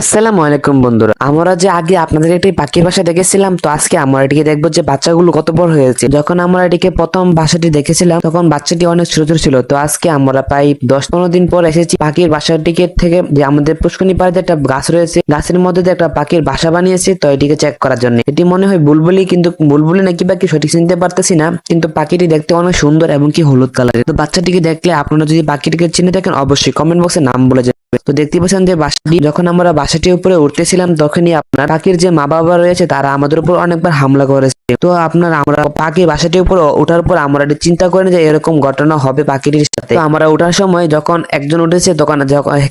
আসসালামু আলাইকুম বন্ধুরা। আমরা যে আগে আপনাদের একটি পাখির বাসা দেখেছিলাম, তো আজকে আমরা এটিকে দেখব যে বাচ্চাগুলো কত বড় হয়েছে। যখন আমরা এটিকে প্রথম বাসাটি দেখেছিলাম, তখন বাচ্চাটি অনেক ছোট ছোট ছিল। তো আজকে আমরা প্রায় দশ পনেরো দিন পর এসেছি পাখির বাসাটিকে থেকে যে আমাদের পুষ্কনি পাড়িতে একটা গাছ রয়েছে। গাছের মধ্যে একটা পাখির বাসা বানিয়েছে, তো এটিকে চেক করার জন্য। এটি মনে হয় বুলবুলি, কিন্তু বুলবুলি নাকি বাকি সঠিক চিনতে পারতেছি না, কিন্তু পাখিটি দেখতে অনেক সুন্দর এবং কি হলুদ কালারের। তো বাচ্চাটিকে দেখলে আপনারা যদি পাখিটিকে চিনে থাকেন, অবশ্যই কমেন্ট বক্সে নাম বলে যাবেন তো দেখতে পাচ্ছেন যে বাসাটি, যখন আমরা বাসাটির উপরে উঠতেছিলাম, তখনই আপনার পাখির যে মা বাবা রয়েছে, তারা আমাদের উপর অনেকবার হামলা করেছে। তো আপনার, আমরা পাখি বাসাটির উপর ওঠার পর আমরা চিন্তা করেন যে এরকম ঘটনা হবে পাখিটির সাথে। আমরা ওঠার সময় যখন একজন উঠেছে, তখন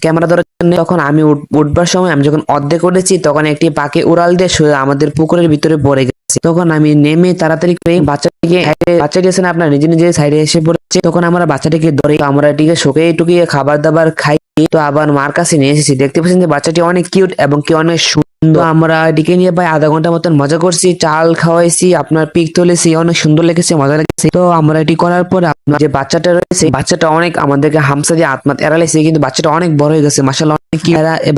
ক্যামেরা ধরার জন্য তখন আমি উঠ- উঠবার সময় আমি যখন অর্ধেক উঠেছি, তখন একটি পাখি উড়াল দিয়ে আমাদের পুকুরের ভিতরে পড়ে গেছে। তখন আমি নেমে তাড়াতাড়ি করে বাচ্চাটিকে বাচ্চাটি আছে না আপনার? নিজে নিজে সাইডে এসে পড়েছে। তখন আমরা বাচ্চাটিকে ধরে আমরা এটিকে শুকিয়ে টুকিয়ে খাবার দাবার খাই তো আবার মার কাছে নিয়ে এসেছি। দেখতে পাচ্ছেন যে বাচ্চাটি অনেক কিউট এবং কি অনেক সুন্দর। আমরা এটিকে নিয়ে প্রায় আধা ঘণ্টা মতন মজা করছি, চাল খাওয়াইছি, আপনার পিক তুলেছি, অনেক সুন্দর লেগেছে, মজা লেগেছে। তো আমরা এটি করার পর আপনার যে বাচ্চাটা রয়েছে, বাচ্চাটা অনেক আমাদেরকে হামসা দিয়ে আত্মাত এড়ালেছে কিন্তু বাচ্চাটা অনেক বড় হয়ে গেছে মাসাল অনেক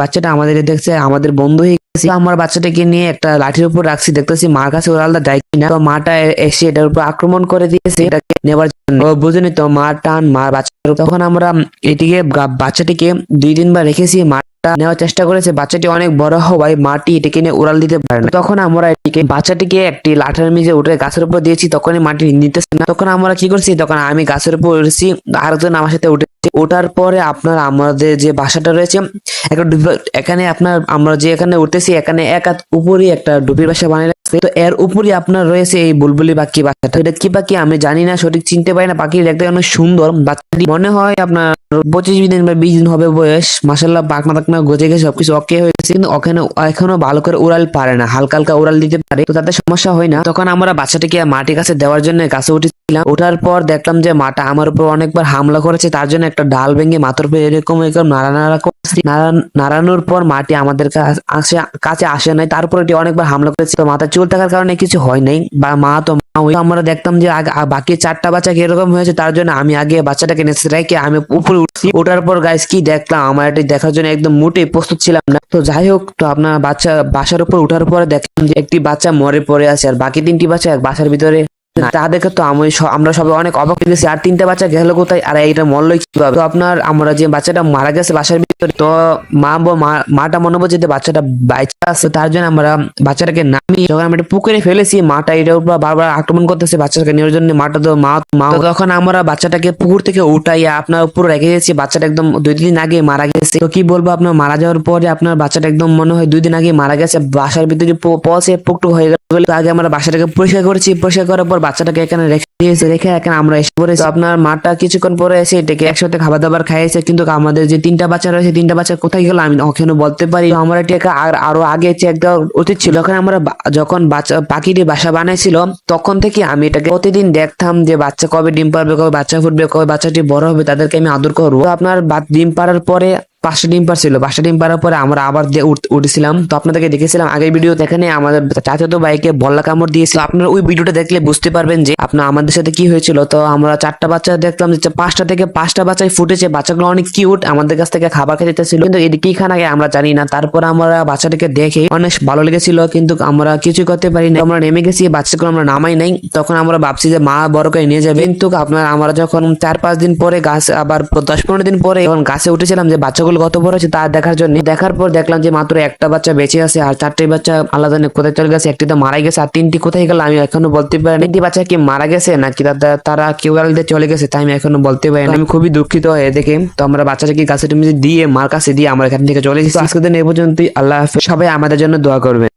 বাচ্চাটা আমাদের দেখছে, আমাদের বন্ধু হয়ে গেছে আমার বাচ্চাটাকে নিয়ে একটা লাঠির উপর রাখছি, দেখতেছি মার কাছে ওর আলাদা যায় কিনা মাটা এসে এটার উপর আক্রমণ করে দিয়েছে, এটাকে নেবার জন্য। বুঝে তো মা টান মা বাচ্চা তখন আমরা এটিকে বাচ্চাটিকে দুই দিন বা রেখেছি মাটা নেওয়ার চেষ্টা করেছে। বাচ্চাটি অনেক বড় হওয়ায় মাটি এটিকে নিয়ে উড়াল দিতে পারে না। তখন আমরা এটিকে বাচ্চাটিকে একটি লাঠার মিজে উঠে গাছের উপর দিয়েছি, তখনই মাটি নিতেছে না। তখন আমরা কি করছি? তখন আমি গাছের উপর উঠেছি, আরেকজন আমার সাথে উঠেছি ওঠার পরে আপনার আমাদের যে বাসাটা রয়েছে এখানে আপনার আমরা যে এখানে উঠতেছি, এখানে এক হাত উপরই একটা ডুবির বাসা বানিয়ে রাখছে তো এর উপরই আপনার রয়েছে এই বুলবুলি পাখি বাচ্চাটা এটা কি পাখি আমি জানি না, সঠিক চিনতে পারি না। পাখি দেখতে অনেক সুন্দর। বাচ্চাটি মনে হয় আপনার পঁচিশ দিন বা বিশ দিন হবে বয়স মাসাল্লাহ পাকনা টাকনা গজে গেছে, সবকিছু ওকে হয়ে গেছে কিন্তু ওখানে, এখনও ভালো করে উড়াল পারে না, হালকা হালকা উড়াল দিতে পারে। তো তাতে সমস্যা হয় না। তখন আমরা বাচ্চাটিকে মাটির কাছে দেওয়ার জন্য গাছে উঠেছিলাম। ওঠার পর দেখলাম যে মাটা আমার উপর অনেকবার হামলা করেছে, তার জন্য একটা ডাল ভেঙে মাথার উপর এরকম এরকম নাড়া নাড়া নাড়ানোর পর মাটি আমাদের কাছে কাছে আসে নাই। তারপর এটি অনেকবার হামলা করেছে। তো মাথা চুল থাকার কারণে কিছু হয় নাই। বা মা তো আমরা দেখতাম যে বাকি চারটা বাচ্চা কীরকম হয়েছে, তার জন্য আমি আগে বাচ্চাটাকে নেচে রেখে আমি উপরে উঠছি। ওঠার পর গাইস কি দেখলাম? আমার এটি দেখার জন্য একদম মোটেই প্রস্তুত ছিলাম না। তো যাই হোক, তো আপনার বাচ্চা, বাসার উপর উঠার পরে দেখলাম যে একটি বাচ্চা মরে পড়ে আছে, আর বাকি তিনটি বাচ্চা এক বাসার ভিতরে তা তো আমি আমরা সবাই অনেক অবাক হয়ে গেছি, আর তিনটা বাচ্চা গেল কোথায়? আর, এইটা মরলো কীভাবে? তো আপনার, আমরা যে বাচ্চাটা মারা গেছে বাসার ভিতরে, তো মা মাটা মনে বলছে যে বাচ্চাটা বাইচা আছে, তার জন্য আমরা বাচ্চাটাকে নামিয়ে যখন আমরা এটা পুকুরে ফেলেছি, মাটা এটার উপর বারবার আক্রমণ করতেছে বাচ্চাটাকে নেওয়ার জন্য। মাটা তো মা মা। তখন আমরা বাচ্চাটাকে পুকুর থেকে উঠাইয়া আপনার উপর রেখে দিয়েছি। বাচ্চাটা একদম দুই দিন আগে মারা গেছে। তো কি বলব, আপনার মারা যাওয়ার পরে আপনার বাচ্চাটা একদম মনে হয় দুই দিন আগে মারা গেছে। বাসার ভিতরে পচে পুকটুক হয়ে গেল আগে আমরা বাসাটাকে পরিষ্কার করেছি। পরিষ্কার করার পর বাচ্চাটাকে এখানে রেখে রেখে এখানে আমরা এসে পড়েছি। আপনার মাটা কিছুক্ষণ পরে এসে এটাকে একসাথে খাবার দাবার খাইয়েছে। কিন্তু আমাদের যে তিনটা বাচ্চা রয়েছে, তিনটা বাচ্চা কোথায় গেল আমি ওখানে বলতে পারি আমরা এটাকে আর আরও আগে চেক দেওয়া উচিত ছিল। যখন আমরা যখন বাচ্চা, পাখিটি বাসা বানাইছিল, তখন থেকে আমি এটাকে প্রতিদিন দেখতাম যে বাচ্চা কবে ডিম পারবে কবে বাচ্চা ফুটবে, কবে বাচ্চাটি বড় হবে, তাদেরকে আমি আদর করব। আপনার ডিম পাড়ার পরে পাঁচটা ডিম পারছিল। পাঁচটা ডিম পারার পরে আমরা আবার উঠেছিলাম। তো আপনাদেরকে দেখেছিলাম, আগের ভিডিও এখানে আমাদের চাচাতো বাইকে বল্লা কামড় দিয়েছিল। আপনারা ওই ভিডিওটা দেখলে বুঝতে পারবেন যে আপনার আমাদের সাথে কি হয়েছিল। তো আমরা চারটা বাচ্চা দেখলাম যে পাঁচটা থেকে পাঁচটা বাচ্চাই ফুটেছে। বাচ্চাগুলো অনেক কিউট আমাদের কাছ থেকে খাবার খেতে ছিল কিন্তু এটি কি খানা আমরা জানি না। তারপর আমরা বাচ্চাটাকে দেখে অনেক ভালো লেগেছিল, কিন্তু আমরা কিছু করতে পারি না আমরা নেমে গেছি, বাচ্চাগুলো আমরা নামাই নাই। তখন আমরা ভাবছি যে মা বড় করে নিয়ে যাবে। কিন্তু আপনার, আমরা যখন চার পাঁচ দিন পরে গাছ আবার দশ পনেরো দিন পরে যখন গাছে উঠেছিলাম যে বাচ্চাগুলো কত বড় হচ্ছে তা দেখার জন্য। দেখার পর দেখলাম যে মাত্র একটা বাচ্চা বেঁচে আছে আর চারটে বাচ্চা আলাদা কোথায় চলে গেছে, একটি তো মারা গেছে আর তিনটি কোথায় গেল আমি এখনও বলতে পারি। তিনটি বাচ্চা কি মারা গেছে নাকি তারা- কেউ চলে গেছে তাই আমি এখনও বলতে পারি আমি খুবই দুঃখিত হয়ে দেখে তো আমরা বাচ্চাটাকে গাছে দিয়ে মার কাছে দিয়ে আমরা এখান থেকে চলে এসেছি। আজকে দিন এ পর্যন্তই। আল্লাহ সবাই আমাদের জন্য দোয়া করবে